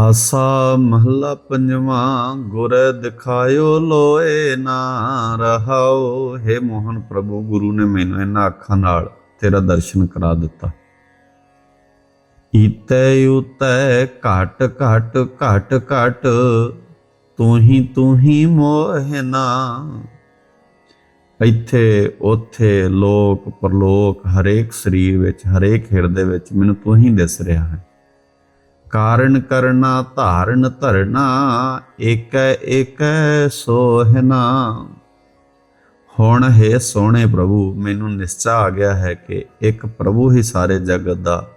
ਆਸਾ ਮਹੱਲਾ ਪੰਜਵਾਂ, ਗੁਰ ਦਿਖਾਇਓ ਲੋਏ ਨਾ ਰਹਾਓ। ਹੈ ਮੋਹਨ ਪ੍ਰਭੂ, ਗੁਰੂ ਨੇ ਮੈਨੂੰ ਇਹਨਾਂ ਅੱਖਾਂ ਨਾਲ ਤੇਰਾ ਦਰਸ਼ਨ ਕਰਾ ਦਿੱਤਾ। ਇਤੈ ਉਤੈ ਘਟ ਘਟ ਘਟ ਘਟ ਤੂੰ ਹੀ ਤੂੰ ਹੀ ਮੋਹਨਾ ਇੱਥੇ ਉੱਥੇ ਲੋਕ ਪਰਲੋਕ ਹਰੇਕ ਸਰੀਰ ਵਿੱਚ, ਹਰੇਕ ਹਿਰਦੇ ਵਿੱਚ ਮੈਨੂੰ ਤੂੰ ਹੀ ਦਿਸ ਰਿਹਾ ਹੈ। ਕਾਰਨ ਕਰਨਾ, ਧਾਰਨ ਧਰਨਾ, ਏਕ ਏਕ ਸੋਹਨਾ ਹੁਣ ਹੈ ਸੋਹਣੇ ਪ੍ਰਭੂ, ਮੈਨੂੰ ਨਿਸ਼ਚਾ ਆ ਗਿਆ ਹੈ ਕਿ ਇੱਕ ਪ੍ਰਭੂ ਹੀ ਸਾਰੇ ਜਗਤ ਦਾ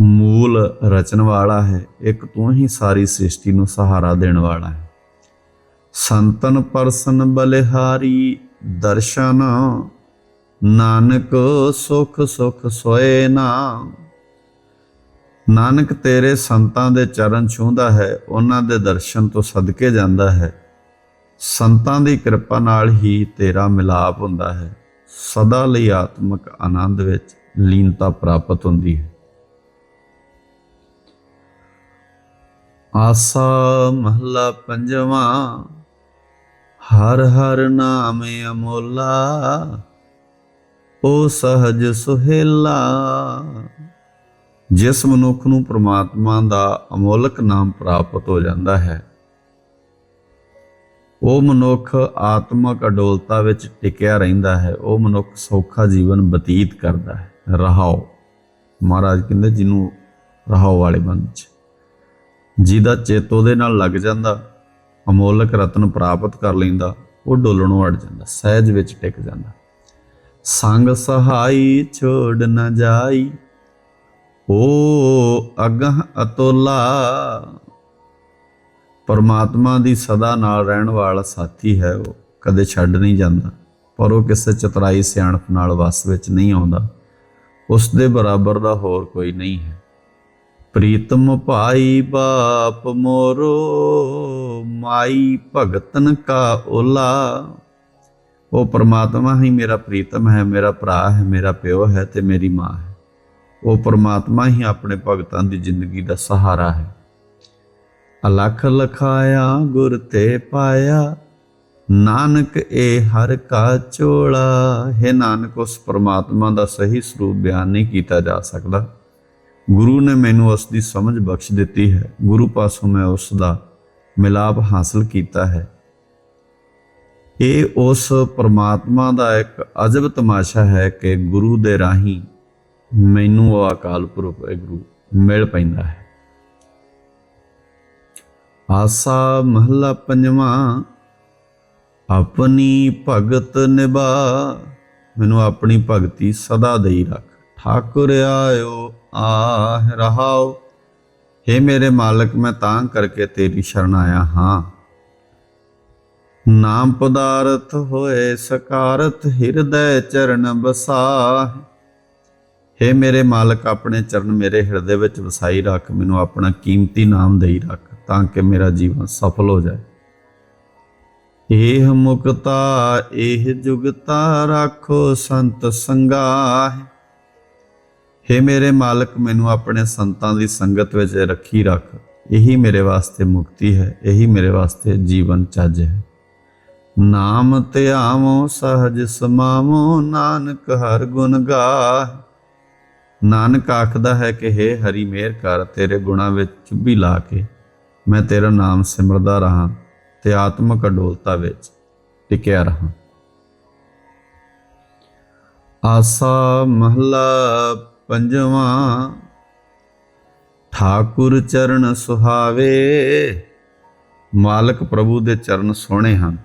ਮੂਲ ਰਚਨ ਵਾਲਾ ਹੈ। ਇੱਕ ਤੂੰ ਹੀ ਸਾਰੀ ਸ੍ਰਿਸ਼ਟੀ ਨੂੰ ਸਹਾਰਾ ਦੇਣ ਵਾਲਾ ਹੈ। ਸੰਤਨ ਪਰਸਨ ਬਲਿਹਾਰੀ ਦਰਸ਼ਨ, ਨਾਨਕ ਸੁਖ ਸੁਖ ਸੋਏ ਨਾ ਨਾਨਕ ਤੇਰੇ ਸੰਤਾਂ ਦੇ ਚਰਨ ਛੂੰਹਦਾ ਹੈ, ਉਹਨਾਂ ਦੇ ਦਰਸ਼ਨ ਤੋਂ ਸਦਕੇ ਜਾਂਦਾ ਹੈ। ਸੰਤਾਂ ਦੀ ਕਿਰਪਾ ਨਾਲ ਹੀ ਤੇਰਾ ਮਿਲਾਪ ਹੁੰਦਾ ਹੈ। ਸਦਾ ਲਈ ਆਤਮਿਕ ਆਨੰਦ ਵਿੱਚ ਲੀਨਤਾ ਪ੍ਰਾਪਤ ਹੁੰਦੀ ਹੈ। ਆਸਾ ਮਹਲਾ ਪੰਜਵਾਂ, ਹਰ ਹਰ ਨਾਮ ਅਮੋਲਾ ਉਹ ਸਹਜ ਸੁਹੇਲਾ। ਜਿਸ ਮਨੁੱਖ ਨੂੰ ਪ੍ਰਮਾਤਮਾ ਦਾ ਅਮੋਲਕ ਨਾਮ ਪ੍ਰਾਪਤ ਹੋ ਜਾਂਦਾ ਹੈ, ਉਹ ਮਨੁੱਖ ਆਤਮਕ ਅਡੋਲਤਾ ਵਿੱਚ ਟਿਕਿਆ ਰਹਿੰਦਾ ਹੈ, ਉਹ ਮਨੁੱਖ ਸੌਖਾ ਜੀਵਨ ਬਤੀਤ ਕਰਦਾ ਹੈ। ਰਹਾਓ। ਮਹਾਰਾਜ ਕਹਿੰਦੇ ਜਿਹਨੂੰ ਰਹਾਓ ਵਾਲੇ ਬੰਦ ਚ। ਜਿਹਦਾ ਚਿੱਤ ਉਹਦੇ ਨਾਲ ਲੱਗ ਜਾਂਦਾ, ਅਮੋਲਕ ਰਤਨ ਪ੍ਰਾਪਤ ਕਰ ਲੈਂਦਾ, ਉਹ ਡੋਲਣੋਂ ਅੜ ਜਾਂਦਾ, ਸਹਿਜ ਵਿੱਚ ਟਿਕ ਜਾਂਦਾ। ਸੰਗ ਸਹਾਈ ਛੋੜ ਨਾ ਜਾਈ ਓ ਅਗਹ ਅਤੋਲਾ। ਪਰਮਾਤਮਾ ਦੀ ਸਦਾ ਨਾਲ ਰਹਿਣ ਵਾਲਾ ਸਾਥੀ ਹੈ ਉਹ, ਕਦੇ ਛੱਡ ਨਹੀਂ ਜਾਂਦਾ, ਪਰ ਉਹ ਕਿਸੇ ਚਤਰਾਈ ਸਿਆਣਪ ਨਾਲ ਵਸ ਵਿੱਚ ਨਹੀਂ ਆਉਂਦਾ। ਉਸ ਦੇ ਬਰਾਬਰ ਦਾ ਹੋਰ ਕੋਈ ਨਹੀਂ ਹੈ। ਪ੍ਰੀਤਮ ਭਾਈ ਬਾਪ ਮੋਰੋ, ਮਾਈ ਭਗਤਨ ਕਾ ਓਲਾ। ਉਹ ਪਰਮਾਤਮਾ ਹੀ ਮੇਰਾ ਪ੍ਰੀਤਮ ਹੈ, ਮੇਰਾ ਭਰਾ ਹੈ, ਮੇਰਾ ਪਿਓ ਹੈ ਤੇ ਮੇਰੀ ਮਾਂ ਹੈ। ਉਹ ਪਰਮਾਤਮਾ ਹੀ ਆਪਣੇ ਭਗਤਾਂ ਦੀ ਜ਼ਿੰਦਗੀ ਦਾ ਸਹਾਰਾ ਹੈ। ਅਲਖ ਲਖਾਇਆ, ਗੁਰ ਤੇ ਪਾਇਆ, ਨਾਨਕ ਏ ਹਰ ਕਾ ਚੋਲਾ। ਹੈ ਨਾਨਕ, ਉਸ ਪਰਮਾਤਮਾ ਦਾ ਸਹੀ ਸਰੂਪ ਬਿਆਨ ਨਹੀਂ ਕੀਤਾ ਜਾ ਸਕਦਾ। ਗੁਰੂ ਨੇ ਮੈਨੂੰ ਉਸ ਦੀ ਸਮਝ ਬਖਸ਼ ਦਿੱਤੀ ਹੈ। ਗੁਰੂ ਪਾਸੋਂ ਮੈਂ ਉਸ ਦਾ ਮਿਲਾਪ ਹਾਸਲ ਕੀਤਾ ਹੈ। ਇਹ ਉਸ ਪਰਮਾਤਮਾ ਦਾ ਇੱਕ ਅਜਬ ਤਮਾਸ਼ਾ ਹੈ ਕਿ ਗੁਰੂ ਦੇ ਰਾਹੀਂ ਮੈਨੂੰ ਉਹ ਅਕਾਲ ਪੁਰਖ ਗੁਰੂ ਮਿਲ ਪੈਂਦਾ ਹੈ। ਆਸਾ ਮਹੱਲਾ ਪੰਜਵਾਂ, ਆਪਣੀ ਭਗਤ ਨਿਭਾ, ਮੈਨੂੰ ਆਪਣੀ ਭਗਤੀ ਸਦਾ ਦੇਈ ਰੱਖ। ਠਾਕੁਰ ਆਇਓ, ਆਹ ਰਹਾਓ। हे ਮੇਰੇ ਮਾਲਕ, ਮੈਂ ਤਾਂ ਕਰਕੇ ਤੇਰੀ ਸ਼ਰਨ ਆਇਆ ਹਾਂ। ਨਾਮ ਪਦਾਰਥ ਹੋਏ ਸਕਾਰਤ ਹਿਰਦੈ ਚਰਨ ਬਸਾਹ। हे ਮੇਰੇ ਮਾਲਕ, ਆਪਣੇ ਚਰਨ ਮੇਰੇ ਹਿਰਦੇ ਵਿੱਚ ਵਸਾਈ ਰੱਖ, ਮੈਨੂੰ ਆਪਣਾ ਕੀਮਤੀ ਨਾਮ ਦੇਈ ਰੱਖ, ਤਾਂ ਕਿ ਮੇਰਾ ਜੀਵਨ ਸਫਲ ਹੋ ਜਾਏ। ਇਹ ਮੁਕਤਾ, ਇਹ ਜੁਗਤਾ ਰੱਖੋ ਸੰਤ ਸੰਗਾਹ। हे ਮੇਰੇ ਮਾਲਕ, ਮੈਨੂੰ ਆਪਣੇ ਸੰਤਾਂ ਦੀ ਸੰਗਤ ਵਿੱਚ ਰੱਖੀ ਰੱਖ, ਇਹੀ ਮੇਰੇ ਵਾਸਤੇ ਮੁਕਤੀ ਹੈ, ਇਹੀ ਮੇਰੇ ਵਾਸਤੇ ਜੀਵਨ ਚੱਜ ਹੈ। ਨਾਮ ਧਿਆਵੋ ਸਹਜ ਸਮਾਵੋ, ਨਾਨਕ ਹਰ ਗੁਣ ਗਾਹ। ਨਾਨਕ ਆਖਦਾ ਹੈ ਕਿ हे ਹਰੀ ਮੇਰ ਕਰ, ਤੇਰੇ ਗੁਣਾ ਵਿੱਚ ਚੁੱਭੀ ਲਾ ਕੇ ਮੈਂ ਤੇਰਾ ਨਾਮ ਸਿਮਰਦਾ ਰਹਾ ਤੇ ਆਤਮਕ ਅਡੋਲਤਾ ਵਿੱਚ ਟਿਕਿਆ ਰਹਾ। ਆਸਾ ਮਹਲਾ ਪੰਜਵਾਂ, ਠਾਕੁਰ ਚਰਨ ਸੁਹਾਵੇ, ਮਾਲਕ ਪ੍ਰਭੂ ਦੇ ਚਰਨ ਸੋਹਣੇ ਹਨ।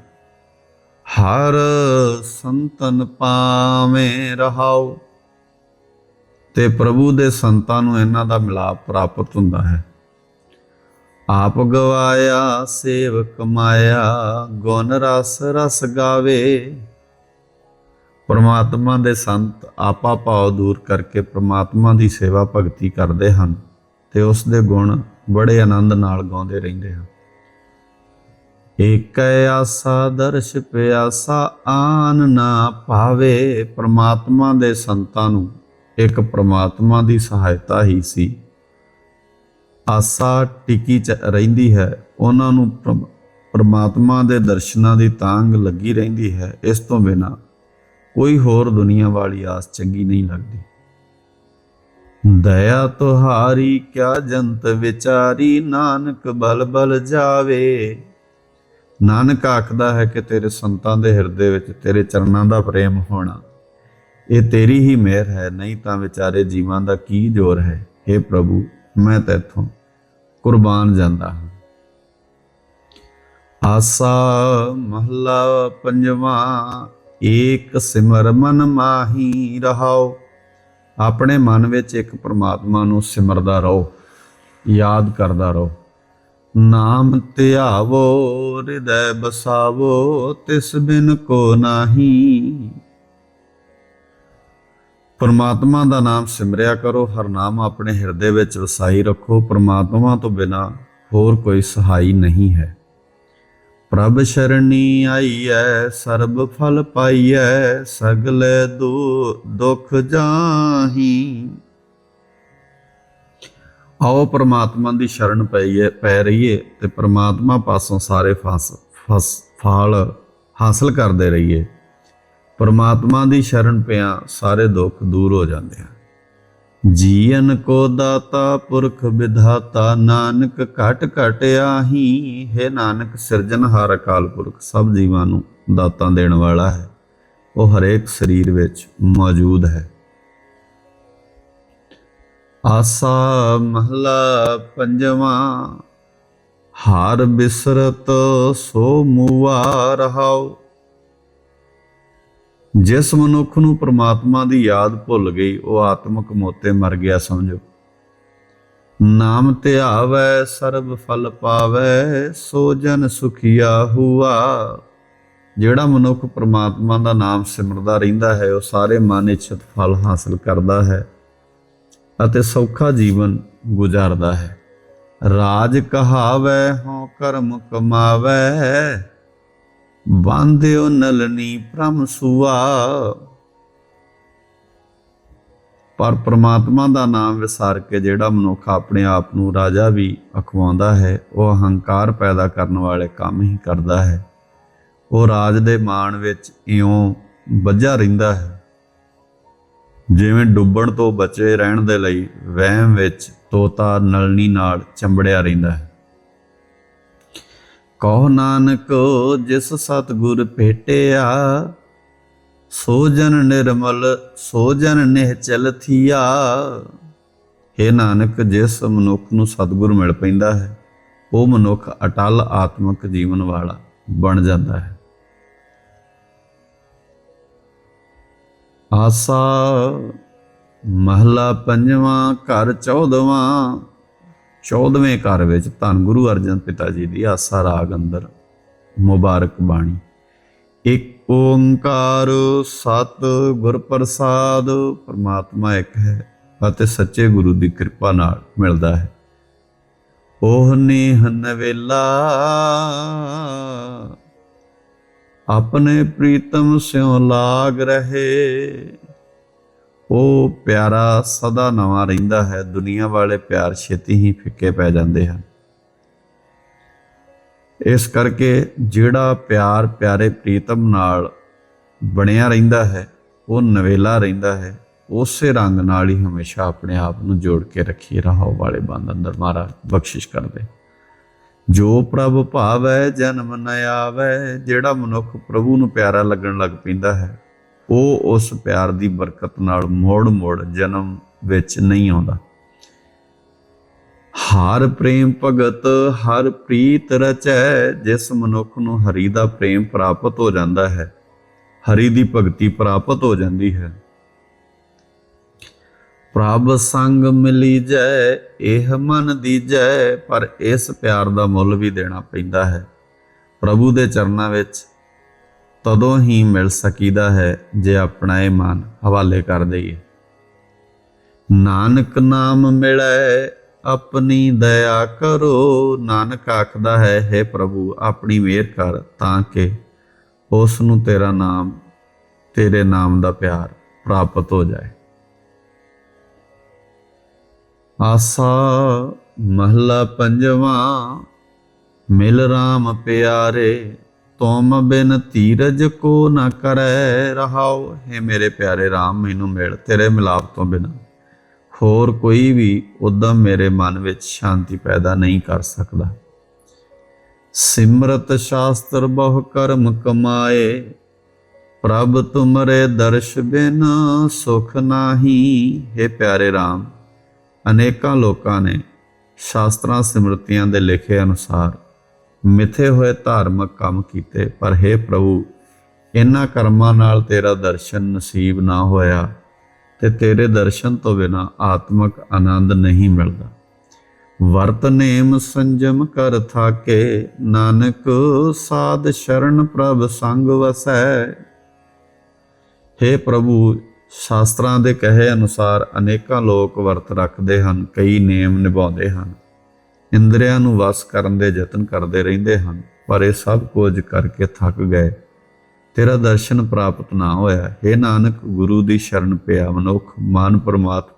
ਹਰ ਸੰਤਨ ਪਾਵੇਂ ਰਹਾਓ ਤੇ ਪ੍ਰਭੂ ਦੇ ਸੰਤਾਂ ਨੂੰ ਇਹਨਾਂ ਦਾ ਮਿਲਾਪ ਪ੍ਰਾਪਤ ਹੁੰਦਾ ਹੈ। ਆਪ ਗਵਾਇਆ ਸੇਵ ਕਮਾਇਆ ਗੁਣ ਰਸ ਰਸ ਗਾਵੇ। ਪਰਮਾਤਮਾ ਦੇ ਸੰਤ ਆਪਾ ਭਾਵ ਦੂਰ ਕਰਕੇ ਪਰਮਾਤਮਾ ਦੀ ਸੇਵਾ ਭਗਤੀ ਕਰਦੇ ਹਨ ਤੇ ਉਸ ਦੇ ਗੁਣ ਬੜੇ ਆਨੰਦ ਨਾਲ ਗਾਉਂਦੇ ਰਹਿੰਦੇ ਹਨ। ਏਕੈ ਆਸਾ ਦਰਸ਼ ਪਿਆਸਾ ਆਨ ਨਾ ਭਾਵੇ, ਪਰਮਾਤਮਾ ਦੇ ਸੰਤਾਂ ਨੂੰ ਇੱਕ ਪ੍ਰਮਾਤਮਾ ਦੀ ਸਹਾਇਤਾ ਹੀ ਸੀ। ਆਸਾ ਟਿਕੀ ਚ ਰਹਿੰਦੀ ਹੈ, ਉਹਨਾਂ ਨੂੰ ਪ੍ਰਮਾਤਮਾ ਦੇ ਦਰਸ਼ਨਾਂ ਦੀ ਤਾਂਗ ਲੱਗੀ ਰਹਿੰਦੀ ਹੈ। ਇਸ ਤੋਂ ਬਿਨਾ ਕੋਈ ਹੋਰ ਦੁਨੀਆ ਵਾਲੀ ਆਸ ਚੰਗੀ ਨਹੀਂ ਲੱਗਦੀ। ਦਇਆ ਤੁਹਾਰੀ ਕਿਆ ਜੰਤ ਵਿਚਾਰੀ, ਨਾਨਕ ਬਲ ਬਲ ਜਾਵੇ। ਨਾਨਕ ਆਖਦਾ ਹੈ ਕਿ ਤੇਰੇ ਸੰਤਾਂ ਦੇ ਹਿਰਦੇ ਵਿੱਚ ਤੇਰੇ ਚਰਨਾਂ ਦਾ ਪ੍ਰੇਮ ਹੋਣਾ। ਇਹ ਤੇਰੀ ਹੀ ਮਿਹਰ ਹੈ, ਨਹੀਂ ਤਾਂ ਵਿਚਾਰੇ ਜੀਵਾਂ ਦਾ ਕੀ ਜ਼ੋਰ ਹੈ? हे ਪ੍ਰਭੂ, ਮੈਂ ਤੇਥੋਂ ਕੁਰਬਾਨ ਜਾਂਦਾ ਹਾਂ। ਆਸਾ ਮਹਲਾ ਪੰਜਵਾ, ਏਕ ਸਿਮਰ ਮਨ ਮਾਹੀ ਰਹਾਓ। ਆਪਣੇ ਮਨ ਵਿੱਚ ਇੱਕ ਪ੍ਰਮਾਤਮਾ ਨੂੰ ਸਿਮਰਦਾ ਰਹੋ, ਯਾਦ ਕਰਦਾ ਰਹੋ। ਨਾਮ ਧਿਆਵੋ, ਹਿਰਦੈ ਬਸਾਵੋ, ਤਿਸ ਬਿਨ ਕੋ ਨਾਹੀ। ਪਰਮਾਤਮਾ ਦਾ ਨਾਮ ਸਿਮਰਿਆ ਕਰੋ, ਹਰ ਨਾਮ ਆਪਣੇ ਹਿਰਦੇ ਵਿੱਚ ਵਸਾਈ ਰੱਖੋ। ਪਰਮਾਤਮਾ ਤੋਂ ਬਿਨਾ ਹੋਰ ਕੋਈ ਸਹਾਈ ਨਹੀਂ ਹੈ। ਪ੍ਰਭ ਸ਼ਰਣੀ ਆਈਐ, ਸਰਬ ਫਲ ਪਾਈਐ, ਸਗਲੇ ਦੁ, ਦੁਖ ਜਾਹੀ। ਆਓ ਪ੍ਰਮਾਤਮਾ ਦੀ ਸ਼ਰਨ ਪਈਏ, ਪੈ ਰਹੀਏ ਤੇ ਪਰਮਾਤਮਾ ਪਾਸੋਂ ਸਾਰੇ ਫਸ ਫਸ, ਫਲ ਹਾਸਲ ਕਰਦੇ ਰਹੀਏ। ਪਰਮਾਤਮਾ ਦੀ ਸ਼ਰਨ ਪਿਆ ਸਾਰੇ ਦੁੱਖ ਦੂਰ ਹੋ ਜਾਂਦੇ ਹਨ। ਜੀਵਨ ਕੋ ਦਾਤਾ ਪੁਰਖ ਵਿਧਾਤਾ, ਨਾਨਕ ਘਟ ਘਟ ਆਹੀ। ਹੈ ਨਾਨਕ ਸਿਰਜਣਹਾਰ ਅਕਾਲ ਪੁਰਖ, ਸਭ ਜੀਵਾਂ ਨੂੰ ਦਾਤਾਂ ਦੇਣ ਵਾਲਾ ਹੈ। ਉਹ ਹਰੇਕ ਸਰੀਰ ਵਿੱਚ ਮੌਜੂਦ ਹੈ। ਆਸਾ ਮਹਲਾ ਪੰਜਵਾਂ, ਹਾਰ ਬਿਸਰਤ ਸੋ ਮੂਆ ਰਹਾਓ ਜਿਸ ਮਨੁੱਖ ਨੂੰ ਪ੍ਰਮਾਤਮਾ ਦੀ ਯਾਦ ਭੁੱਲ ਗਈ, ਉਹ ਆਤਮਿਕ ਮੋਤੇ ਮਰ ਗਿਆ, ਸਮਝੋ। ਨਾਮ ਧਿਆਵੈ ਸਰਬ ਫਲ ਪਾਵੈ, ਸੋ ਜਨ ਸੁਖੀਆ ਹੁਆ। ਜਿਹੜਾ ਮਨੁੱਖ ਪ੍ਰਮਾਤਮਾ ਦਾ ਨਾਮ ਸਿਮਰਦਾ ਰਹਿੰਦਾ ਹੈ, ਉਹ ਸਾਰੇ ਮਨ ਇਛਤ ਫਲ ਹਾਸਲ ਕਰਦਾ ਹੈ ਅਤੇ ਸੌਖਾ ਜੀਵਨ ਗੁਜ਼ਾਰਦਾ ਹੈ। ਰਾਜ ਕਹਾਵੈ, ਹਉ ਕਰਮ ਕਮਾਵੈ। ਬਾਂਧਿਓ ਨਲਨੀ ਭ੍ਰਮ ਸੁਆ। ਪਰ ਪ੍ਰਮਾਤਮਾ ਦਾ ਨਾਮ ਵਿਸਾਰ ਕੇ ਜਿਹੜਾ ਮਨੁੱਖ ਆਪਣੇ ਆਪ ਨੂੰ ਰਾਜਾ ਵੀ ਅਖਵਾਉਂਦਾ ਹੈ, ਉਹ ਅਹੰਕਾਰ ਪੈਦਾ ਕਰਨ ਵਾਲੇ ਕੰਮ ਹੀ ਕਰਦਾ ਹੈ। ਉਹ ਰਾਜ ਦੇ ਮਾਣ ਵਿੱਚ ਇਉਂ ਵੱਜਾ ਰਹਿੰਦਾ ਹੈ। ਜਿਵੇਂ ਡੁੱਬਣ ਤੋਂ ਬਚੇ ਰਹਿਣ ਦੇ ਲਈ ਵਹਿਮ ਵਿੱਚ ਤੋਤਾ ਨਲਨੀ ਨਾਲ ਚੰਬੜਿਆ ਰਹਿੰਦਾ ਹੈ। ਕਹੋ ਨਾਨਕ, ਜਿਸ ਸਤਗੁਰ ਭੇਟਿਆ ਸੋ ਜਨ ਨਿਰਮਲ ਸੋ ਜਨ ਨਿਹਚਲ ਥੀਆ। हे ਨਾਨਕ, ਜਿਸ ਮਨੁੱਖ ਨੂੰ ਸਤਗੁਰ ਮਿਲ ਪੈਂਦਾ ਹੈ, ਉਹ ਮਨੁੱਖ ਅਟਲ ਆਤਮਿਕ ਜੀਵਨ ਵਾਲਾ ਬਣ ਜਾਂਦਾ ਹੈ। ਆਸਾ ਮਹਲਾ ਪੰਜਵਾਂ, ਘਰ 14ਵਾਂ 14ਵੇਂ ਘਰ ਵਿੱਚ ਧੰਨ ਗੁਰੂ ਅਰਜਨ ਪਿਤਾ ਜੀ ਦੀ ਆਸਾ ਰਾਗ ਅੰਦਰ ਮੁਬਾਰਕ ਬਾਣੀ। ਇੱਕ ਓੰਕਾਰ ਸਤ ਗੁਰ ਪ੍ਰਸਾਦ ਪਰਮਾਤਮਾ ਇੱਕ ਹੈ ਅਤੇ ਸੱਚੇ ਗੁਰੂ ਦੀ ਕਿਰਪਾ ਨਾਲ ਮਿਲਦਾ ਹੈ। ਉਹ ਨੇਹ ਨਵੇਲਾ, ਆਪਣੇ ਪ੍ਰੀਤਮ ਸਿਉ ਲਾਗ ਰਹੇ। ਉਹ ਪਿਆਰਾ ਸਦਾ ਨਵਾਂ ਰਹਿੰਦਾ ਹੈ, ਦੁਨੀਆ ਵਾਲੇ ਪਿਆਰ ਛੇਤੀ ਹੀ ਫਿੱਕੇ ਪੈ ਜਾਂਦੇ ਹਨ। ਇਸ ਕਰਕੇ ਜਿਹੜਾ ਪਿਆਰ ਪਿਆਰੇ ਪ੍ਰੀਤਮ ਨਾਲ ਬਣਿਆ ਰਹਿੰਦਾ ਹੈ, ਉਹ ਨਵੇਲਾ ਰਹਿੰਦਾ ਹੈ, ਉਸੇ ਰੰਗ ਨਾਲ ਹੀ ਹਮੇਸ਼ਾ ਆਪਣੇ ਆਪ ਨੂੰ ਜੋੜ ਕੇ ਰੱਖੀ ਰਹਾਓ ਵਾਲੇ ਬੰਦ ਅੰਦਰ ਮਾਰਾ ਬਖਸ਼ਿਸ਼ ਕਰਦੇ। ਜੋ ਪ੍ਰਭ ਭਾਵੈ, ਜਨਮ ਨ ਆਵੈ, ਜਿਹੜਾ ਮਨੁੱਖ ਪ੍ਰਭੂ ਨੂੰ ਪਿਆਰਾ ਲੱਗਣ ਲੱਗ ਪੈਂਦਾ ਹੈ ਉਹ ਉਸ ਪਿਆਰ ਦੀ ਬਰਕਤ ਨਾਲ ਮੋੜ-ਮੋੜ ਜਨਮ ਵਿੱਚ ਨਹੀਂ ਆਉਂਦਾ। ਹਰ ਪ੍ਰੇਮ ਭਗਤ, ਹਰ ਪ੍ਰੀਤ ਰਚੈ, ਜਿਸ ਮਨੁੱਖ ਨੂੰ ਹਰੀ ਦਾ ਪ੍ਰੇਮ ਪ੍ਰਾਪਤ ਹੋ ਜਾਂਦਾ ਹੈ, ਹਰੀ ਦੀ ਭਗਤੀ ਪ੍ਰਾਪਤ ਹੋ ਜਾਂਦੀ ਹੈ। ਪ੍ਰਭ ਸੰਗ ਮਿਲੀ ਜੈ, ਇਹ ਮਨ ਦੀਜੈ ਪਰ ਇਸ ਪਿਆਰ ਦਾ ਮੁੱਲ ਵੀ ਦੇਣਾ ਪੈਂਦਾ ਹੈ। ਪ੍ਰਭੂ ਦੇ ਚਰਨਾਂ ਵਿੱਚ ਤਦੋਂ ਹੀ ਮਿਲ ਸਕੀਦਾ ਹੈ ਜੇ ਆਪਣਾ ਇਹ ਮਨ ਹਵਾਲੇ ਕਰ ਦਈਏ। ਨਾਨਕ ਨਾਮ ਮਿਲੈ, ਆਪਣੀ ਦਇਆ ਕਰੋ। ਨਾਨਕ ਆਖਦਾ ਹੈ हे ਪ੍ਰਭੂ, ਆਪਣੀ ਮਿਹਰ ਕਰ ਤਾਂ ਕਿ ਉਸ ਨੂੰ ਤੇਰਾ ਨਾਮ, ਤੇਰੇ ਨਾਮ ਦਾ ਪਿਆਰ ਪ੍ਰਾਪਤ ਹੋ ਜਾਏ। ਆਸਾ ਮਹਲਾ ਪੰਜਵਾਂ, ਮਿਲ ਰਾਮ ਪਿਆਰੇ ਤੁਮ ਬਿਨ ਧੀਰਜ ਕੋ ਨ ਕਰੈ ਰਹਾਉ। ਹੈ ਮੇਰੇ ਪਿਆਰੇ RAM ਮੈਨੂੰ ਮਿਲ ਤੇਰੇ ਮਿਲਾਪ ਤੋਂ ਬਿਨਾ। ਹੋਰ ਕੋਈ ਵੀ ਉਦਮ ਮੇਰੇ ਮਨ ਵਿੱਚ ਸ਼ਾਂਤੀ ਪੈਦਾ ਨਹੀਂ ਕਰ ਸਕਦਾ। ਸਿਮਰਤ ਸ਼ਾਸਤਰ ਬਹੁ ਕਰਮ ਕਮਾਏ। ਪ੍ਰਭ ਤੁਮਰੇ ਦਰਸ਼ ਬਿਨ ਸੁਖ ਨਾਹੀ। ਹੈ ਪਿਆਰੇ RAM ਅਨੇਕਾਂ ਲੋਕਾਂ ਨੇ ਸ਼ਾਸਤਰਾਂ ਸਿਮਰਤੀਆਂ ਦੇ ਲਿਖੇ ਅਨੁਸਾਰ ਮਿੱਥੇ ਹੋਏ ਧਾਰਮਿਕ ਕੰਮ ਕੀਤੇ, ਪਰ हे ਪ੍ਰਭੂ, ਇਹਨਾਂ ਕਰਮਾਂ ਨਾਲ ਤੇਰਾ ਦਰਸ਼ਨ ਨਸੀਬ ਨਾ ਹੋਇਆ ਤੇ ਤੇਰੇ ਦਰਸ਼ਨ ਤੋਂ ਬਿਨਾ ਆਤਮਿਕ ਆਨੰਦ ਨਹੀਂ ਮਿਲਦਾ। ਵਰਤ ਨੇਮ ਸੰਜਮ ਕਰ ਥਾਕੇ, ਨਾਨਕ ਸਾਧ ਸ਼ਰਨ ਪ੍ਰਭ ਸੰਗ ਵਸੈ। हे ਪ੍ਰਭੂ, ਸ਼ਾਸਤਰਾਂ ਦੇ ਕਹੇ ਅਨੁਸਾਰ ਅਨੇਕਾਂ ਲੋਕ ਵਰਤ ਰੱਖਦੇ ਹਨ, ਕਈ ਨੇਮ ਨਿਭਾਉਂਦੇ ਹਨ। ਇੰਦਰੀਆਂ ਨੂੰ ਵਸ ਕਰਨ ਦੇ ਯਤਨ ਕਰਦੇ ਰਹਿੰਦੇ ਹਨ, ਪਰ ਇਹ ਸਭ ਕੁਝ ਕਰਕੇ ਥੱਕ ਗਏ। ਤੇਰਾ ਦਰਸ਼ਨ ਪ੍ਰਾਪਤ ਨਾ ਹੋਇਆ। हे ਨਾਨਕ, ਗੁਰੂ ਦੀ ਸ਼ਰਨ ਪਿਆ ਮਨੁੱਖ, ਮਨ ਪਰਮਾਤ,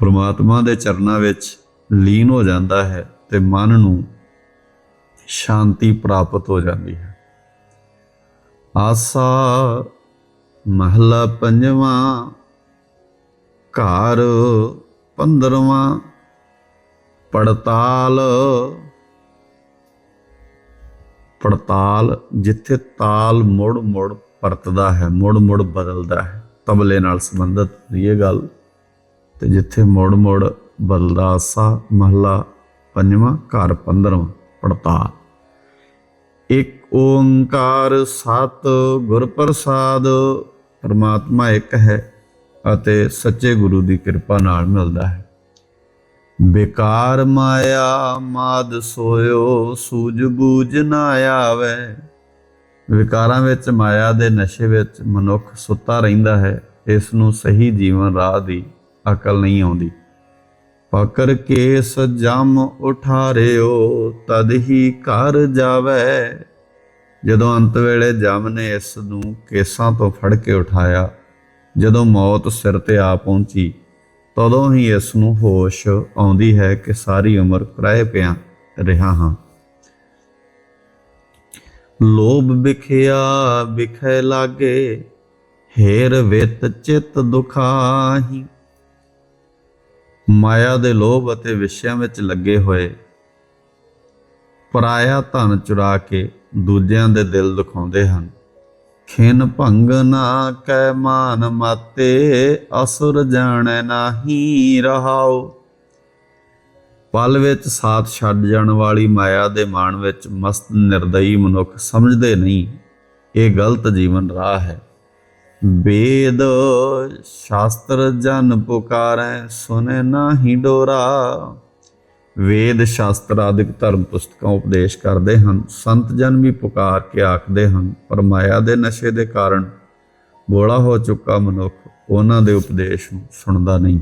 ਪਰਮਾਤਮਾ ਦੇ ਚਰਨਾਂ ਵਿੱਚ ਲੀਨ ਹੋ ਜਾਂਦਾ ਹੈ ਤੇ ਮਨ ਨੂੰ ਸ਼ਾਂਤੀ ਪ੍ਰਾਪਤ ਹੋ ਜਾਂਦੀ ਹੈ। ਆਸਾ ਮਹਲਾ ਪੰਜਵਾਂ, ਘਰ ਪੰਦਰਵਾਂ ਪੜਤਾਲ। ਪੜਤਾਲ ਜਿੱਥੇ ਤਾਲ ਮੁੜ ਮੁੜ ਪਰਤਦਾ ਹੈ, ਮੁੜ ਮੁੜ ਬਦਲਦਾ ਹੈ, ਤਬਲੇ ਨਾਲ ਸੰਬੰਧਿਤ ਇਹ ਗੱਲ। ਤੇ ਜਿੱਥੇ ਮੁੜ ਮੁੜ ਬਦਲਦਾ ਸਾ ਮਹਲਾ ਪੰਜਵਾਂ, ਘਰ 15ਵਾਂ ਪੜਤਾਲ। ਇੱਕ ਓੰਕਾਰ ਸਤ ਗੁਰ ਪ੍ਰਸਾਦ, ਪਰਮਾਤਮਾ ਇੱਕ ਹੈ ਅਤੇ ਸੱਚੇ ਗੁਰੂ ਦੀ ਕਿਰਪਾ ਨਾਲ ਮਿਲਦਾ ਹੈ। ਬੇਕਾਰ ਮਾਇਆ ਮਾਦ ਸੋਇਓ, ਸੂਝ ਬੂਝ ਨਾ ਆਵੇ। ਵਿਕਾਰਾਂ ਵਿੱਚ, ਮਾਇਆ ਦੇ ਨਸ਼ੇ ਵਿੱਚ ਮਨੁੱਖ ਸੁੱਤਾ ਰਹਿੰਦਾ ਹੈ। ਇਸ ਨੂੰ ਸਹੀ ਜੀਵਨ ਰਾਹ ਦੀ ਅਕਲ ਨਹੀਂ ਆਉਂਦੀ। ਪਕਰ ਕੇਸ ਜਮ ਉਠਾਰਿਓ, ਤਦ ਹੀ ਕਰ ਜਾਵੇ। ਜਦੋਂ ਅੰਤ ਵੇਲੇ ਜਮ ਨੇ ਇਸ ਨੂੰ ਕੇਸਾਂ ਤੋਂ ਫੜ ਕੇ ਉਠਾਇਆ, ਜਦੋਂ ਮੌਤ ਸਿਰ ਤੇ ਆ ਪਹੁੰਚੀ ਤਦੋਂ ਹੀ ਇਸ ਨੂੰ ਹੋਸ਼ ਆਉਂਦੀ ਹੈ ਕਿ ਸਾਰੀ ਉਮਰ ਕਰਾਏ ਪਿਆ ਰਿਹਾ ਹਾਂ। ਲੋਭ ਵਿਖਿਆ ਵਿਖੇ ਲਾਗੇ, ਹੇਰ ਵਿਤ ਚਿਤ ਦੁਖਾਹੀ। ਮਾਇਆ ਦੇ ਲੋਭ ਅਤੇ ਵਿਸ਼ਿਆਂ ਵਿੱਚ ਲੱਗੇ ਹੋਏ, ਪਰਾਇਆ ਧਨ ਚੁਰਾ ਕੇ ਦੂਜਿਆਂ ਦੇ ਦਿਲ ਦੁਖਾਉਂਦੇ ਹਨ। ਖਿਨ ਭੰਗ ਨਾ ਕੈ ਮਾਨ ਮਾਤੇ, ਅਸੁਰ ਜਾਣੈ ਨਾਹੀ ਰਹਾਉ। ਪਲ ਵਿੱਚ ਸਾਥ ਛੱਡ ਜਾਣ ਵਾਲੀ ਮਾਇਆ ਦੇ ਮਾਣ ਵਿੱਚ ਮਸਤ ਨਿਰਦਈ ਮਨੁੱਖ ਸਮਝਦੇ ਨਹੀਂ, ਇਹ ਗਲਤ ਜੀਵਨ ਰਾਹ ਹੈ। ਵੇਦ ਸ਼ਾਸਤਰ ਜਨ ਪੁਕਾਰੈ, ਸੁਨੇ ਨਾਹੀ ਡੋਰਾ। ਵੇਦ ਸ਼ਾਸਤਰ ਆਦਿਕ ਧਰਮ ਪੁਸਤਕਾਂ ਉਪਦੇਸ਼ ਕਰਦੇ ਹਨ। ਸੰਤ ਜਨ ਵੀ ਪੁਕਾਰ ਕੇ ਆਖਦੇ ਹਨ ਪਰ ਮਾਇਆ ਦੇ ਨਸ਼ੇ ਦੇ ਕਾਰਨ ਬੋਲਾ ਹੋ ਚੁੱਕਾ ਮਨੁੱਖ, ਉਹਨਾਂ ਦੇ ਉਪਦੇਸ਼ ਨੂੰ ਸੁਣਦਾ ਨਹੀਂ।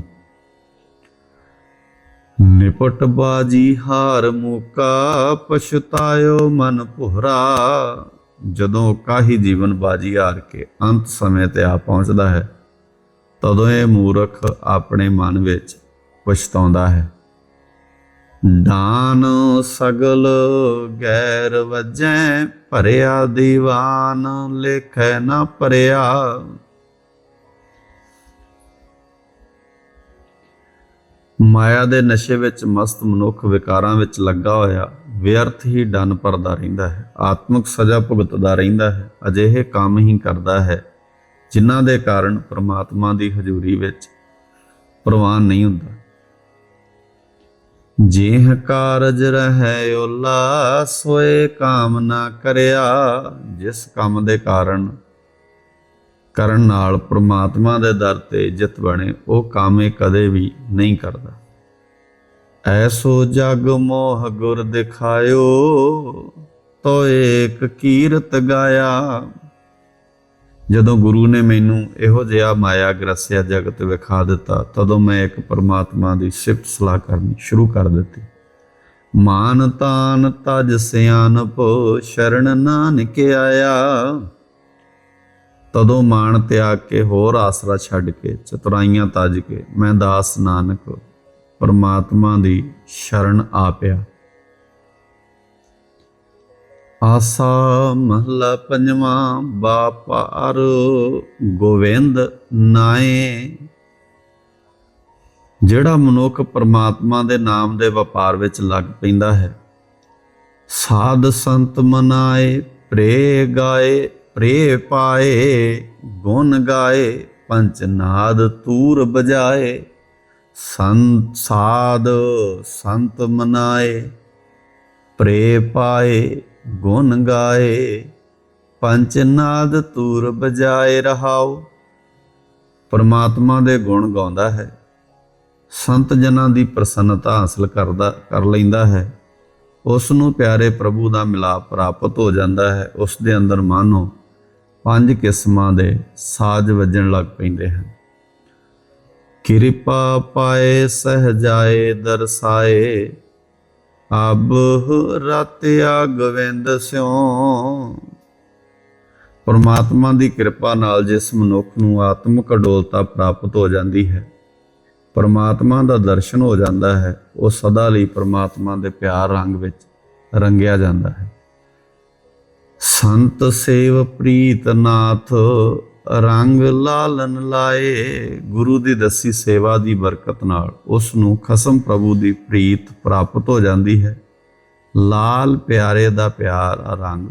ਨਿਪਟ ਬਾਜੀ ਹਾਰ ਮੂਕਾ, ਪਛਤਾਇਓ ਮਨ ਭੁਰਾ ਜਦੋਂ ਕਾਹੀ ਜੀਵਨ ਬਾਜੀ ਹਾਰ ਕੇ ਅੰਤ ਸਮੇਂ ਤੇ ਆ ਪਹੁੰਚਦਾ ਹੈ, ਤਦੋਂ ਇਹ ਮੂਰਖ ਆਪਣੇ ਮਨ ਵਿੱਚ ਪਛਤਾਉਂਦਾ ਹੈ। ਦਾਨ ਸਗਲ ਗੈਰ ਵਜੈ ਭਰਿਆ ਦੀਵਾਨ, ਲਿਖੈ ਨਾ ਭਰਿਆ। ਮਾਇਆ ਦੇ ਨਸ਼ੇ ਵਿੱਚ ਮਸਤ ਮਨੁੱਖ ਵਿਕਾਰਾਂ ਵਿੱਚ ਲੱਗਾ ਹੋਇਆ, ਵਿਅਰਥ ਹੀ ਡਨ ਪਰਦਾ ਰਹਿੰਦਾ ਹੈ, ਆਤਮਿਕ ਸਜ਼ਾ ਭੁਗਤਦਾ ਰਹਿੰਦਾ ਹੈ, ਅਜਿਹੇ ਕੰਮ ਹੀ ਕਰਦਾ ਹੈ, ਜਿਨ੍ਹਾਂ ਦੇ ਕਾਰਨ ਪ੍ਰਮਾਤਮਾ ਦੀ ਹਜ਼ੂਰੀ ਵਿੱਚ ਪ੍ਰਵਾਨ ਨਹੀਂ ਹੁੰਦਾ। ਜੇਹ ਕਾਰਜ ਰਹਿ ਓਲਾ, ਸੋਏ ਕਾਮ ਨਾ ਕਰਿਆ। ਜਿਸ ਕੰਮ ਦੇ ਕਾਰਨ, ਕਰਨ ਨਾਲ ਪ੍ਰਮਾਤਮਾ ਦੇ ਦਰ ਤੇ ਜਿੱਤ ਬਣੇ, ਉਹ ਕੰਮ ਕਦੇ ਵੀ ਨਹੀਂ ਕਰਦਾ। ਐਸੋ ਜਗ ਮੋਹ ਗੁਰ ਦਿਖਾਇਓ, ਤੋ ਏਕ ਕੀਰਤ ਗਾਇਆ। ਜਦੋਂ ਗੁਰੂ ਨੇ ਮੈਨੂੰ ਇਹੋ ਜਿਹਾ ਮਾਇਆ ਗ੍ਰਸਿਆ ਜਗਤ ਵਿਖਾ ਦਿੱਤਾ, ਤਦੋਂ ਮੈਂ ਇੱਕ ਪਰਮਾਤਮਾ ਦੀ ਸਿਫਤ ਸਲਾਹ ਕਰਨੀ ਸ਼ੁਰੂ ਕਰ ਦਿੱਤੀ। ਮਾਨ ਤਾਨ ਤਜ ਸਿਆਨਪ ਸ਼ਰਨ ਨਾਨਕ ਆਇਆ। ਤਦੋਂ ਮਾਣ ਤਿਆਗ ਕੇ ਹੋਰ ਆਸਰਾ ਛੱਡ ਕੇ, ਚਤੁਰਾਈਆਂ ਤਜ ਕੇ, ਮੈਂ ਦਾਸ ਨਾਨਕ, ਪਰਮਾਤਮਾ ਦੀ ਸ਼ਰਨ ਆ ਪਿਆ। ਆਸਾ ਮਹਲਾ ਪੰਜਵਾਂ ਬਾਪਾਰ ਗੋਵਿੰਦ ਨਾਏ। ਜਿਹੜਾ ਮਨੁੱਖ ਪਰਮਾਤਮਾ ਦੇ ਨਾਮ ਦੇ ਵਪਾਰ ਵਿੱਚ ਲੱਗ ਪੈਂਦਾ ਹੈ, ਸਾਧ ਸੰਤ ਮਨਾਏ ਪ੍ਰੇ ਗਾਏ ਪ੍ਰੇ ਪਾਏ, ਗੁਣ ਗਾਏ ਪੰਚਨਾਦ ਤੂਰ ਬਜਾਏ, ਸੰਤ, ਸਾਧ ਸੰਤ ਮਨਾਏ ਪ੍ਰੇ ਪਾਏ ਗੁਣ ਗਾਏ ਪੰਚ ਨਾਦ ਤੂਰ ਬਜਾਏ ਰਹਾਓ ਪਰਮਾਤਮਾ ਦੇ ਗੁਣ ਗਾਉਂਦਾ ਹੈ, ਸੰਤ ਜਨਾਂ ਦੀ ਪ੍ਰਸੰਨਤਾ ਹਾਸਲ ਕਰਦਾ, ਕਰ ਲੈਂਦਾ ਹੈ। ਉਸ ਨੂੰ ਪਿਆਰੇ ਪ੍ਰਭੂ ਦਾ ਮਿਲਾਪ ਪ੍ਰਾਪਤ ਹੋ ਜਾਂਦਾ ਹੈ ਉਸ ਦੇ ਅੰਦਰ ਮਾਨੋ ਪੰਜ ਕਿਸਮਾਂ ਦੇ ਸਾਜ ਵੱਜਣ ਲੱਗ ਪੈਂਦੇ ਹਨ। ਕਿਰਪਾ ਪਾਏ, ਸਹਜਾਏ, ਦਰਸਾਏ ਅਬ ਰਤਿਆ ਗੋਵਿੰਦ ਸਿਉ। ਪਰਮਾਤਮਾ ਦੀ ਕਿਰਪਾ ਨਾਲ ਜਿਸ ਮਨੁੱਖ ਨੂੰ ਆਤਮਿਕ ਅਡੋਲਤਾ ਪ੍ਰਾਪਤ ਹੋ ਜਾਂਦੀ ਹੈ, ਪਰਮਾਤਮਾ ਦਾ ਦਰਸ਼ਨ ਹੋ ਜਾਂਦਾ ਹੈ, ਉਹ ਸਦਾ ਲਈ ਪਰਮਾਤਮਾ ਦੇ ਪਿਆਰ ਰੰਗ ਵਿੱਚ ਰੰਗਿਆ ਜਾਂਦਾ ਹੈ। ਸੰਤ ਸੇਵ ਪ੍ਰੀਤ ਨਾਥ ਰੰਗ ਲਾਲਨ ਲਾਏ, ਗੁਰੂ ਦੀ ਦੱਸੀ ਸੇਵਾ ਦੀ ਬਰਕਤ ਨਾਲ ਉਸ ਨੂੰ ਖਸਮ ਪ੍ਰਭੂ ਦੀ ਪ੍ਰੀਤ ਪ੍ਰਾਪਤ ਹੋ ਜਾਂਦੀ ਹੈ। ਲਾਲ ਪਿਆਰੇ ਦਾ ਪਿਆਰ ਰੰਗ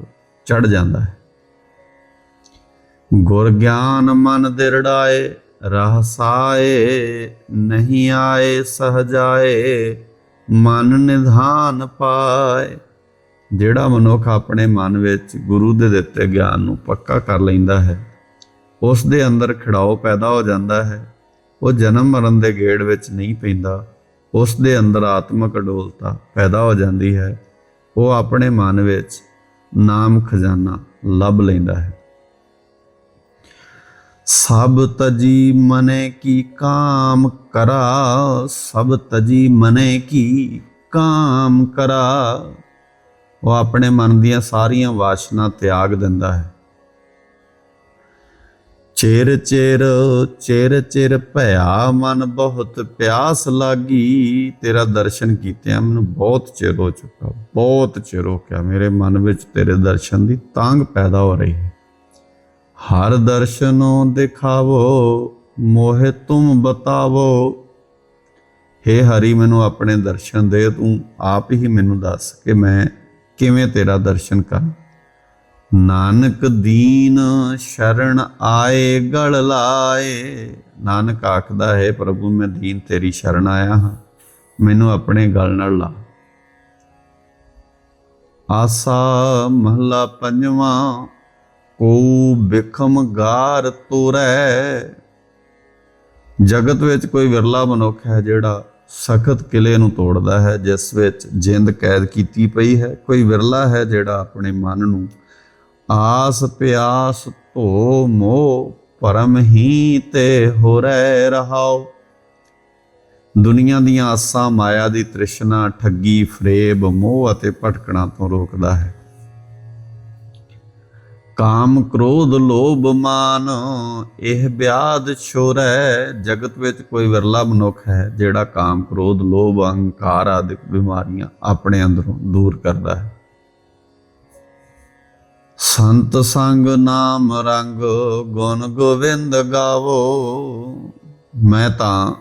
ਚੜ ਜਾਂਦਾ ਹੈ। ਗੁਰ ਗਿਆਨ ਮਨ ਦਿਰੜਾਏ ਰਹਸਾਏ ਨਹੀਂ ਆਏ ਸਹਜਾਏ, ਮਨ ਨਿਧਾਨ ਪਾਏ। ਜਿਹੜਾ ਮਨੁੱਖ ਆਪਣੇ ਮਨ ਵਿੱਚ ਗੁਰੂ ਦੇ ਦਿੱਤੇ ਗਿਆਨ ਨੂੰ ਪੱਕਾ ਕਰ ਲੈਂਦਾ ਹੈ ਉਸ ਦੇ ਅੰਦਰ ਖਿੜਾਓ ਪੈਦਾ ਹੋ ਜਾਂਦਾ ਹੈ। ਉਹ ਜਨਮ ਮਰਨ ਦੇ ਗੇੜ ਵਿੱਚ ਨਹੀਂ ਪੈਂਦਾ। ਉਸ ਦੇ ਅੰਦਰ ਆਤਮਿਕ ਅਡੋਲਤਾ ਪੈਦਾ ਹੋ ਜਾਂਦੀ ਹੈ। ਉਹ ਆਪਣੇ ਮਨ ਵਿੱਚ ਨਾਮ ਖਜ਼ਾਨਾ ਲੱਭ ਲੈਂਦਾ ਹੈ। ਸਭ ਤਜੀ ਮਨੇ ਕੀ ਕਾਮ ਕਰਾ, ਸਭ ਤਜੀ ਮਨੇ ਕੀ ਕਾਮ ਕਰਾ। ਉਹ ਆਪਣੇ ਮਨ ਦੀਆਂ ਸਾਰੀਆਂ ਵਾਸ਼ਨਾ ਤਿਆਗ ਦਿੰਦਾ ਹੈ। ਚਿਰ ਚਿਰ ਚਿਰ ਚਿਰ ਭਇਆ ਮਨ ਬਹੁਤ ਪਿਆਸ ਲਾਗੀ। ਤੇਰਾ ਦਰਸ਼ਨ ਕੀਤਿਆਂ ਮੈਨੂੰ ਬਹੁਤ ਚਿਰ ਹੋ ਚੁੱਕਾ। ਬਹੁਤ ਚਿਰ ਹੋ ਗਿਆ ਮੇਰੇ ਮਨ ਵਿੱਚ ਤੇਰੇ ਦਰਸ਼ਨ ਦੀ ਤਾਂਗ ਪੈਦਾ ਹੋ ਰਹੀ ਹੈ। ਹਰ ਦਰਸ਼ਨੋਂ ਦਿਖਾਵੋ, ਮੋਹਿ ਤੁਮ ਬਤਾਵੋ। हे ਹਰੀ, ਮੈਨੂੰ ਆਪਣੇ ਦਰਸ਼ਨ ਦੇ ਤੂੰ ਆਪ ਹੀ ਮੈਨੂੰ ਦੱਸ ਕਿ ਮੈਂ ਕਿਵੇਂ ਤੇਰਾ ਦਰਸ਼ਨ ਕਰਾਂ। ਨਾਨਕ ਦੀਨ ਸ਼ਰਨ ਆਏ ਗਲ ਲਾਏ। ਨਾਨਕ ਆਖਦਾ ਹੈ, ਪ੍ਰਭੂ, ਮੈਂ ਦੀਨ ਤੇਰੀ ਸ਼ਰਨ ਆਇਆ ਹਾਂ। ਮੈਨੂੰ ਆਪਣੇ ਗਲ ਨਾਲ ਲਾ। ਆਸਾ ਮਹਲਾ ਪੰਜਵਾਂ, ਕੋ ਬਿਖਮ ਗਾਰ ਤੁਰੈ। ਜਗਤ ਵਿੱਚ ਕੋਈ ਵਿਰਲਾ ਮਨੁੱਖ ਹੈ ਜਿਹੜਾ ਸਖਤ ਕਿਲੇ ਨੂੰ ਤੋੜਦਾ ਹੈ, ਜਿਸ ਵਿੱਚ ਜਿੰਦ ਕੈਦ ਕੀਤੀ ਪਈ ਹੈ। ਕੋਈ ਵਿਰਲਾ ਹੈ ਜਿਹੜਾ ਆਪਣੇ ਮਨ ਨੂੰ ਆਸ ਪਿਆਸ ਧੋ ਮੋਹ ਭਰਮ ਹੀ ਤੇ ਹੋ ਰਹਿ ਰਹਾਓ ਦੁਨੀਆ ਦੀਆਂ ਆਸਾਂ ਮਾਇਆ ਦੀ ਤ੍ਰਿਸ਼ਨਾ ਠੱਗੀ ਫਰੇਬ ਮੋਹ ਅਤੇ ਭਟਕਣਾ ਤੋਂ ਰੋਕਦਾ ਹੈ। ਕਾਮ ਕ੍ਰੋਧ ਲੋਭ ਮਾਨ, ਇਹ ਵਿਆਦ ਛੋਰੈ। ਜਗਤ ਵਿੱਚ ਕੋਈ ਵਿਰਲਾ ਮਨੁੱਖ ਹੈ ਜਿਹੜਾ ਕਾਮ ਕ੍ਰੋਧ, ਲੋਭ, ਅਹੰਕਾਰ ਆਦਿ ਬਿਮਾਰੀਆਂ ਆਪਣੇ ਅੰਦਰੋਂ ਦੂਰ ਕਰਦਾ ਹੈ। ਸੰਤ ਸੰਗ ਨਾਮ ਰੰਗ ਗੁਣ ਗੋਵਿੰਦ ਗਾਵੋ। ਮੈਂ ਤਾਂ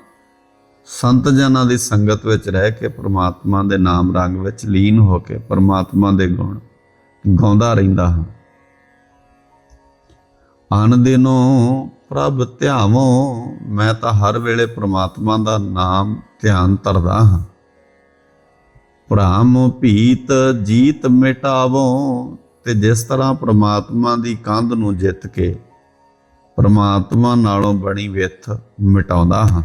ਸੰਤ ਜਨਾਂ ਦੀ ਸੰਗਤ ਵਿੱਚ ਰਹਿ ਕੇ ਪ੍ਰਮਾਤਮਾ ਦੇ ਨਾਮ ਰੰਗ ਵਿੱਚ ਲੀਨ ਹੋ ਕੇ ਪ੍ਰਮਾਤਮਾ ਦੇ ਗੁਣ ਗਾਉਂਦਾ ਰਹਿੰਦਾ ਹਾਂ। ਅਨ ਦਿਨੋ ਪ੍ਰਭ ਧਿਆਵੋ, ਮੈਂ ਤਾਂ ਹਰ ਵੇਲੇ ਪ੍ਰਮਾਤਮਾ ਦਾ ਨਾਮ ਧਿਆਨ ਧਰਦਾ ਹਾਂ। ਭ੍ਰਾਮ ਭੀਤ ਜੀਤ ਮਿਟਾਵੋ ਤੇ ਜਿਸ ਤਰ੍ਹਾਂ ਪ੍ਰਮਾਤਮਾ ਦੀ ਕੰਧ ਨੂੰ ਜਿੱਤ ਕੇ ਪ੍ਰਮਾਤਮਾ ਨਾਲੋਂ ਬਣੀ ਵਿੱਥ ਮਿਟਾਉਂਦਾ ਹਾਂ।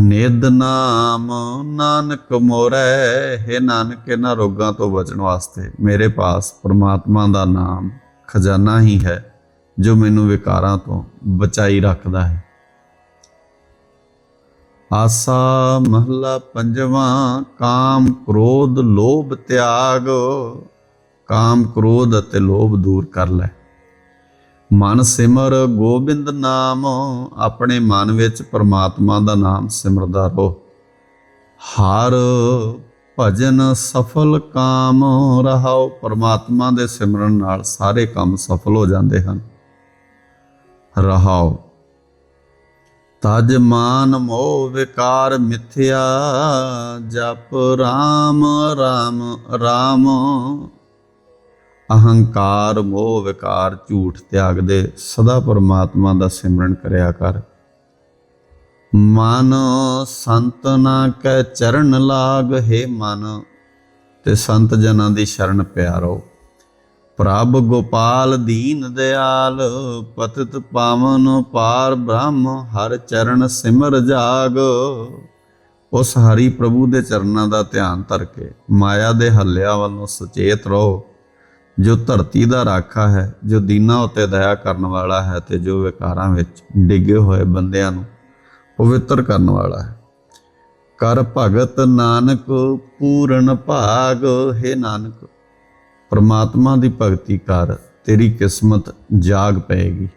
ਨਿਦ ਨਾਮ ਨਾਨਕ ਮੋਰੈ, ਹੈ ਨਾਨਕ, ਇਹਨਾਂ ਰੋਗਾਂ ਤੋਂ ਬਚਣ ਵਾਸਤੇ ਮੇਰੇ ਪਾਸ ਪ੍ਰਮਾਤਮਾ ਦਾ ਨਾਮ ਖਜ਼ਾਨਾ ਹੀ ਹੈ, ਜੋ ਮੈਨੂੰ ਵਿਕਾਰਾਂ ਤੋਂ ਬਚਾਈ ਰੱਖਦਾ ਹੈ। ਆਸਾ ਮਹਲਾ ਪੰਜਵਾਂ, ਕਾਮ ਕ੍ਰੋਧ ਲੋਭ ਤਿਆਗ। ਕਾਮ ਕ੍ਰੋਧ ਅਤੇ ਲੋਭ ਦੂਰ ਕਰ ਲੈ। ਮਨ ਸਿਮਰ ਗੋਬਿੰਦ ਨਾਮ, ਆਪਣੇ ਮਨ ਵਿੱਚ ਪਰਮਾਤਮਾ ਦਾ ਨਾਮ ਸਿਮਰਦਾ ਰਹੋ। ਹਰ ਭਜਨ ਸਫਲ ਕਾਮ ਰਹਾਓ, ਪਰਮਾਤਮਾ ਦੇ ਸਿਮਰਨ ਨਾਲ ਸਾਰੇ ਕੰਮ ਸਫਲ ਹੋ ਜਾਂਦੇ ਹਨ। ਰਹਾਓ। ਤਜ ਮਾਨ ਮੋਹ ਵਿਕਾਰ ਮਿਥਿਆ, ਜਪ ਰਾਮ ਰਾਮ ਰਾਮ। ਅਹੰਕਾਰ ਮੋਹ ਵਿਕਾਰ ਝੂਠ ਤਿਆਗ ਦੇ ਸਦਾ ਪਰਮਾਤਮਾ ਦਾ ਸਿਮਰਨ ਕਰਿਆ ਕਰ। ਮਨ ਸੰਤ ਨਾ ਕੈ ਚਰਨ ਲਾਗ ਹੈ ਮਨ, ਤੇ ਸੰਤ ਜਨਾਂ ਦੀ ਸ਼ਰਨ ਪਿਆਰੋ। ਪ੍ਰਭ ਗੋਪਾਲ ਦੀਨ ਦਿਆਲ, ਪਤਿਤ ਪਾਵਨ ਪਾਰ ਬ੍ਰਹਮ, ਹਰ ਚਰਨ ਸਿਮਰ ਜਾਗ। ਉਸ ਹਰੀ ਪ੍ਰਭੂ ਦੇ ਚਰਨਾਂ ਦਾ ਧਿਆਨ ਧਰ ਕੇ ਮਾਇਆ ਦੇ ਹੱਲਿਆਂ ਵੱਲੋਂ ਸੁਚੇਤ ਰਹੋ। ਜੋ ਧਰਤੀ ਦਾ ਰਾਖਾ ਹੈ, ਜੋ ਦੀਨਾ ਉਤੇ ਦਇਆ ਕਰਨ ਵਾਲਾ ਹੈ ਤੇ ਜੋ ਵਿਕਾਰਾਂ ਵਿੱਚ ਡਿੱਗੇ ਹੋਏ ਬੰਦਿਆਂ ਨੂੰ ਪਵਿੱਤਰ ਕਰਨ ਵਾਲਾ ਹੈ। ਕਰ ਭਗਤ ਨਾਨਕ ਪੂਰਨ ਭਾਗ, ਹੈ ਨਾਨਕ ਪਰਮਾਤਮਾ ਦੀ ਭਗਤੀ ਕਰ ਤੇਰੀ ਕਿਸਮਤ ਜਾਗ ਪਏਗੀ।